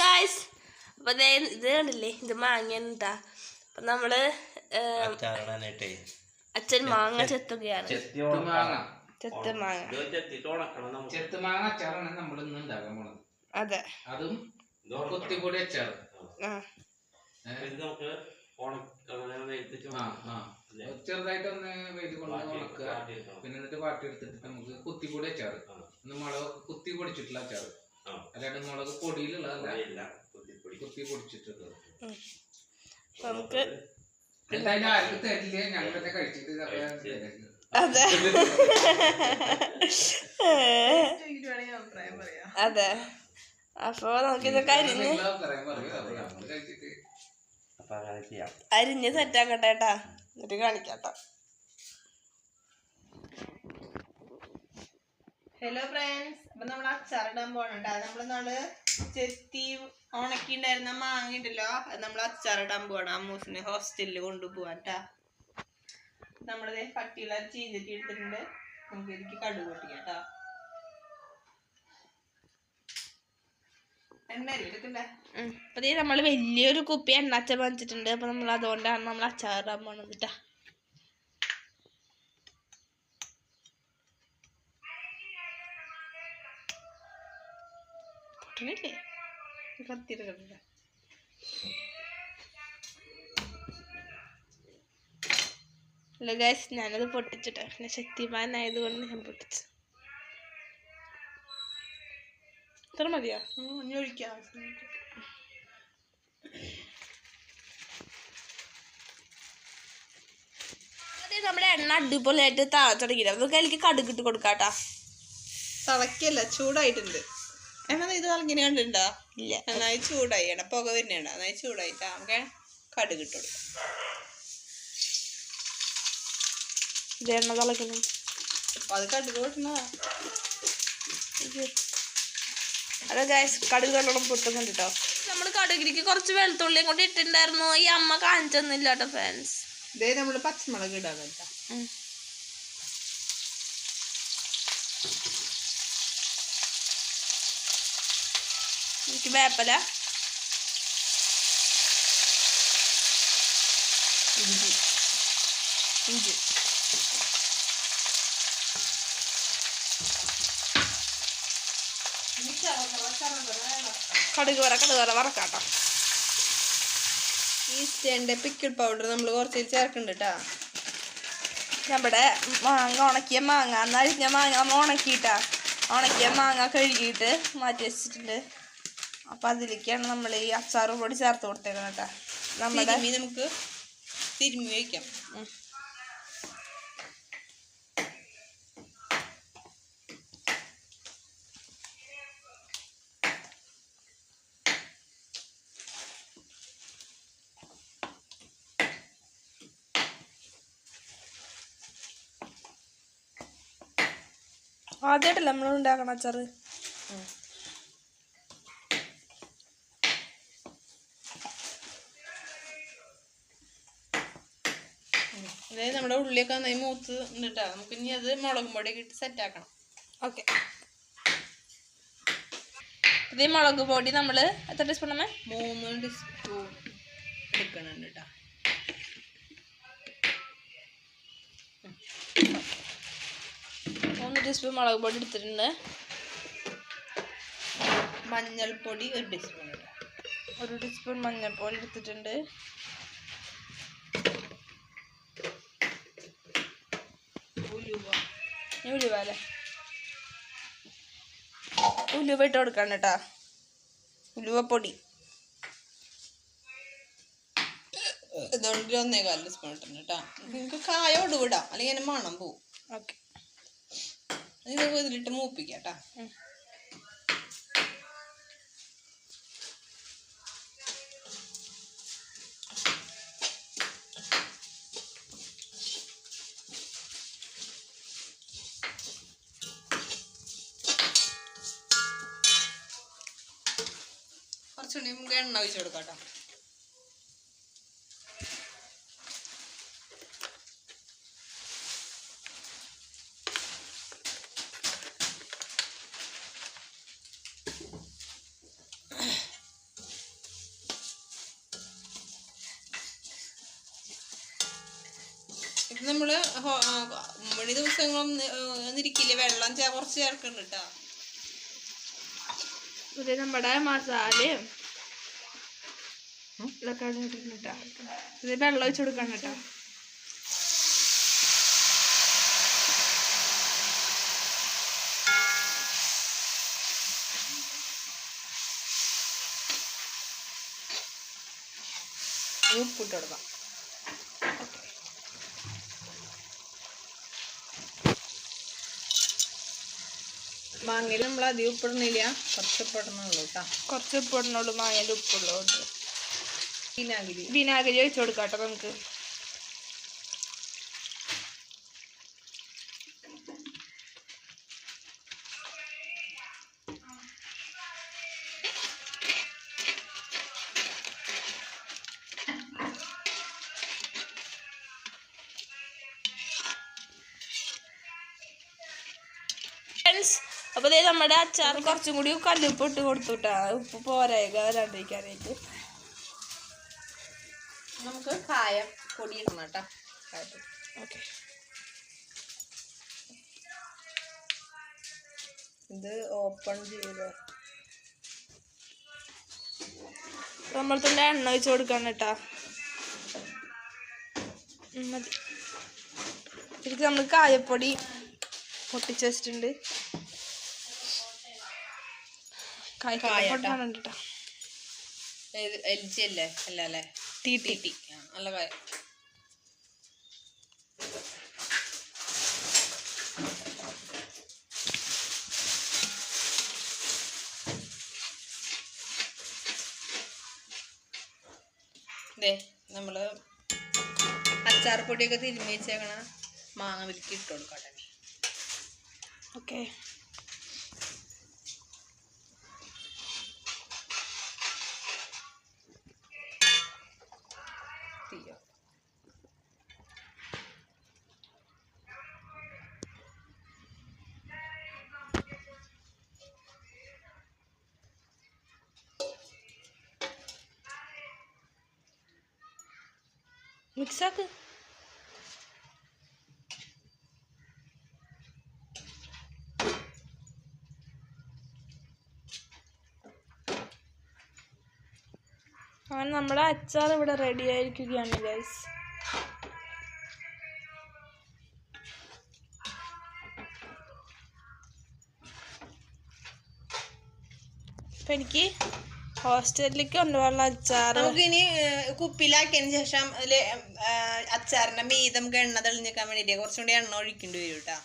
Guys അപ്പൊ ഇത് കണ്ടില്ലേ? ഇത് മാങ്ങ അപ്പൊ നമ്മൾ അച്ഛൻ മാങ്ങ ചെത്തുകയാണ്. ചെത്തി മാങ്ങ. അതെ. അതും ചെറുതായിട്ടൊന്ന് വെയിൽ കൊണ്ട് ഉണക്കുക. പിന്നെ എന്നിട്ട് വാട്ടി എടുത്തിട്ട് നമുക്ക് കൂടി അച്ചാറ്. ഒന്ന് മുളക് കുത്തി പൊടിച്ചിട്ടുള്ള അച്ചാർ അല്ലാണ്ട് മുളക് പൊടിയിലുള്ളതല്ല. കുത്തി പൊടിച്ചിട്ടുള്ളത്. അപ്പൊ നമുക്ക് എന്തായാലും ആർക്കും തരില്ല. ഞങ്ങൾ തന്നെ കഴിച്ചിട്ട്. അതെ. അതെ. അപ്പൊ നമുക്കിതൊക്കെ അരിഞ്ഞ് അരിഞ്ഞ് സെറ്റാക്കട്ടെ കേട്ടാ എന്നിട്ട് കാണിക്കാട്ടോ. ഹലോ ഫ്രണ്ട്സ് അപ്പൊ നമ്മൾ അച്ചാറിടാൻ അത് നമ്മൾ നാൾ ചെത്തി ഉണക്കിണ്ടായിരുന്ന മാങ്ങ ഉണ്ടല്ലോ അത് നമ്മൾ അച്ചാറിടാൻ പോകണം അമ്മൂസിന് ഹോസ്റ്റലിൽ കൊണ്ടുപോവാട്ടാ നമ്മളിത് പട്ടിയുള്ള ചീഞ്ചട്ടി എടുത്തിട്ടുണ്ട്. നമുക്ക് ഇതിക്ക് കടുക് പൊട്ടിക്കാം എടുക്കണ്ടേ അപ്പൊ നമ്മൾ വലിയൊരു കുപ്പി എണ്ണ അച്ഛൻ വാങ്ങിച്ചിട്ടുണ്ട്. അപ്പൊ നമ്മൾ അതുകൊണ്ടാണ് നമ്മൾ അച്ചാറിടാൻ പോണത് ട്ടാ പൊട്ടണില്ലേ കത്തിയെടുക്കണ്ട അല്ല ഗൈസ് ഞാനത് പൊട്ടിച്ചിട്ട്. പിന്നെ ശക്തിമാനായതുകൊണ്ട് ഞാൻ പൊട്ടിച്ചു. ഇത്ര മതിയോ? ഇനി ഒഴിക്കാം. നമ്മുടെ എണ്ണ അടിപൊളിയായിട്ട് തിളച്ചടങ്ങില്ല നമുക്ക് അതിലേക്ക് കടുക് ഇട്ട് കൊടുക്കാട്ടാ. തളക്കല്ല ചൂടായിട്ടുണ്ട്. എന്നാ ഇത് കളഞ്ഞിനെ കണ്ടിട്ടുണ്ടോ ഇല്ല നന്നായി ചൂടായി. എണ്ണ പുക വരുന്നുണ്ട് നന്നായി ചൂടായിട്ടാ നമുക്ക് കടുക് ഇട്ട് കൊടുക്കാം. ഇത് എണ്ണ തിളക്കുന്നു അപ്പൊ അത് കടുക് പൊട്ടണതാ ഹലോ ഗൈസ് കടുക് നല്ലോണം പൊട്ടുന്നുണ്ട് കേട്ടോ നമ്മൾ കടുകിലേക്ക് കുറച്ച് വെളുത്തുള്ളിയും കൊണ്ട് ഇട്ടിട്ടുണ്ടായിരുന്നു. ഈ അമ്മ കാണിച്ചൊന്നുമില്ല കേട്ടോ ഫ്രണ്ട്സ് ഇതേ നമ്മൾ പച്ചമുളക് ഇടാൻ കേട്ടോ എനിക്ക് വേപ്പല ഇഞ്ചി ഇഞ്ചി കടുക് വറ കടുക് വറ വറക്കാട്ടോ. ഈസ്റ്റേന്റെ പിക്കിൾ പൗഡർ നമ്മൾ കുറച്ച് ചേർക്കുന്നുണ്ട് കേട്ടോ. നമ്മുടെ മാങ്ങ ഉണക്കിയ മാങ്ങ അന്ന് അരിഞ്ഞ മാങ്ങ അമ്മ ഉണക്കിയിട്ടാ. ഉണക്കിയ മാങ്ങ കഴുകിയിട്ട് മാറ്റി വെച്ചിട്ടുണ്ട്. അപ്പം അതിലേക്കാണ് നമ്മൾ ഈ അച്ചാറും കൂടി ചേർത്ത് കൊടുത്തേക്കുന്നത് കേട്ടോ നമ്മുടെ നമുക്ക് തിരുമ്മി വയ്ക്കാം. ആദ്യമായിട്ടല്ല നമ്മൾ ഉണ്ടാക്കണം അച്ചാറ്? അതായത് നമ്മുടെ ഉള്ളിയൊക്കെ നന്നായി മൂത്ത് ഉണ്ട് നമുക്ക് ഇനി അത് മുളകും പൊടിയൊക്കെ ഇട്ട് സെറ്റ് ആക്കണം. ഓക്കെ. ഇത് മുളക് പൊടി നമ്മൾ എത്ര ടീസ്പൂൺ അമ്മ? മൂന്ന് ടീസ്പൂൺ എടുക്കണുണ്ട് കേട്ടോ മൂന്ന് ടീസ്പൂൺ മുളക് പൊടി എടുത്തിട്ടുണ്ട്. മഞ്ഞൾപ്പൊടി ഒരു ടീസ്പൂൺ ഒരു ടീസ്പൂൺ മഞ്ഞൾപ്പൊടി എടുത്തിട്ടുണ്ട്. ഉലുവ ഇനി ഉലുവ അല്ലേ ഉലുവ ഇട്ട് കൊടുക്കണം കേട്ടാ. ഉലുവപ്പൊടി ഇതുകൊണ്ട് ഒരു സ്പൂൺ ഇട്ടുണ്ട് കേട്ടാ. നിങ്ങൾക്ക് കായോട് വിടാം അല്ലെങ്കിൽ മണം പോവും. ഓക്കെ. ഇത് ഇതിലിട്ട് മൂപ്പിക്കാം കേട്ടോ. കുറച്ച് നമുക്ക് എണ്ണ ഒഴിച്ചു കൊടുക്കാം കേട്ടോ ഇത് നമ്മൾ മണി ദിവസങ്ങളും ഇരിക്കില്ല വെള്ളം കുറച്ച് ചേർക്കുന്നുണ്ട് കേട്ടോ നമ്മുടെ മസാലയും ഇതൊക്കെ ഇട്ടിട്ടാ ഇത് വെള്ളം ഒഴിച്ച് കൊടുക്കണം കേട്ടോ. ഉപ്പിട്ട് കൊടുക്കാം. മാങ്ങയിൽ നമ്മൾ അധികം ഉപ്പിടുന്നില്ല. കുറച്ച് ഉപ്പിടുന്നുള്ളൂ കേട്ടോ. കുറച്ച് ഉപ്പിടണുള്ളൂ മാങ്ങയിൽ ഉപ്പുള്ളൂ ഉപ്പുള്ളതുകൊണ്ട് വിനാഗിരി. വിനാഗിരി ഒഴിച്ച് കൊടുക്കാം കേട്ടോ നമുക്ക്. ഫ്രണ്ട്സ് അപ്പോൾ ഇതേ നമ്മുടെ അച്ചാർ കുറച്ചും കൂടി കല്ലുപ്പ് ഇട്ട് കൊടുത്തു കേട്ടോ. ഉപ്പ് പോരായക നമുക്ക് കായം പൊടി ഇടണം കേട്ടോ. കായപ്പൊടി. ഓക്കെ. ഇത് ഓപ്പൺ ചെയ്ത്? നമ്മൾ തന്നെ എണ്ണ വെച്ച് കൊടുക്കണം കേട്ടാ. മതി. ഇതിലേക്ക് നമ്മൾ കായപ്പൊടി പൊട്ടിച്ച് വെച്ചിട്ടുണ്ട്. കായ പൊട്ടണം കേട്ടോ. എൽ ജി അല്ലേ അല്ല അല്ലേ? തീ ടി നല്ല കായം. ദേ നമ്മൾ അച്ചാർ പൊടിയൊക്കെ തിരുമ്മി വെച്ചേക്കണ മാങ്ങ വിൽക്കി ഇട്ട് കൊടുക്കട്ടെ. ഓക്കെ മിക്സാക്ക്. അങ്ങനെ നമ്മുടെ അച്ചാർ ഇവിടെ റെഡി ആയിരിക്കുകയാണ് ഗൈസ് അപ്പം എനിക്ക് ഹോസ്റ്റലിലേക്ക് കൊണ്ടുപോകാനുള്ള അച്ചാർ നമുക്കിനി ഇനി കുപ്പിയിലാക്കിയതിന് ശേഷം അച്ചാറിന്റെ മീതം എണ്ണ തെളിഞ്ഞിക്കാൻ വേണ്ടിട്ട് കുറച്ചും കൂടി എണ്ണ ഒഴിക്കേണ്ടി വരും കേട്ടാ